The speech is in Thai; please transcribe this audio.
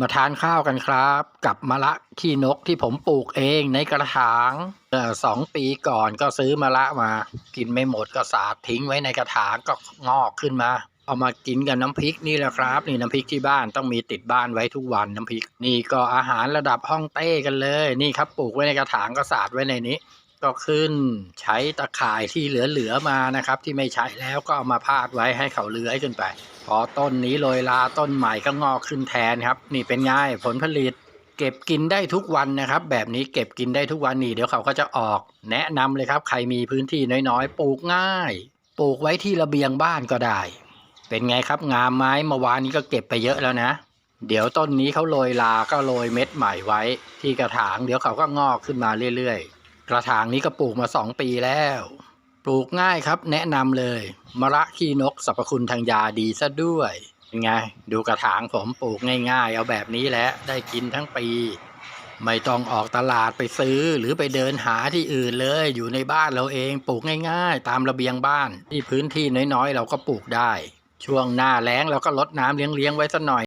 มาทานข้าวกันครับ กับมะละขี้นกที่ผมปลูกเองในกระถางเอ่อสองปีก่อนก็ซื้อมะละมา กินไม่หมดก็สาดทิ้งไว้ในกระถางก็งอกขึ้นมา เอามากินกับน้ำพริกนี่แหละครับ นี่น้ำพริกที่บ้านต้องมีติดบ้านไว้ทุกวันน้ำพริก นี่ก็อาหารระดับห้องเต้กันเลย นี่ครับปลูกไว้ในกระถางก็สาดไว้ในนี้ ก็ขึ้นใช้ตะข่ายที่เหลือๆมานะครับ ที่ไม่ใช้แล้วก็เอามาพาดไว้ให้เขาเลื้อยขึ้นไป พอต้นนี้โรยลาต้นใหม่ก็งอกขึ้นแทนครับ นี่เป็นไง่ายผลผลิตเก็บกินได้ทุกวันนะครับ แบบนี้เก็บกินได้ทุกวันนี่เดี๋ยวเขาก็จะออก แนะนำเลยครับ ใครมีพื้นที่น้อยๆ ปลูกง่าย ปลูกไว้ที่ระเบียงบ้านก็ได้ เป็นไงครับงามไม้เมื่อวานนี้ก็เก็บไปเยอะแล้วนะ เดี๋ยวต้นนี้เขาโรยลาก็โรยเม็ดใหม่ไว้ ที่กระถาง เดี๋ยวเขาก็งอกขึ้นมาเรื่อยๆ กระถางนี้ก็ปลูกมาสองปีแล้ว ปลูกง่ายครับแนะนำเลยมะระขี้นกสรรพคุณทางยาดีซะด้วยเป็นไง ดูกระถางผมปลูกง่ายๆ เอาแบบนี้แหละได้กินทั้งปี ไม่ต้องออกตลาดไปซื้อหรือไปเดินหาที่อื่นเลย อยู่ในบ้านเราเองปลูกง่ายๆ ตามระเบียงบ้าน ที่พื้นที่น้อยๆ เราก็ปลูกได้ ช่วงหน้าแล้งเราก็ลดน้ำเลี้ยงๆไว้สักหน่อย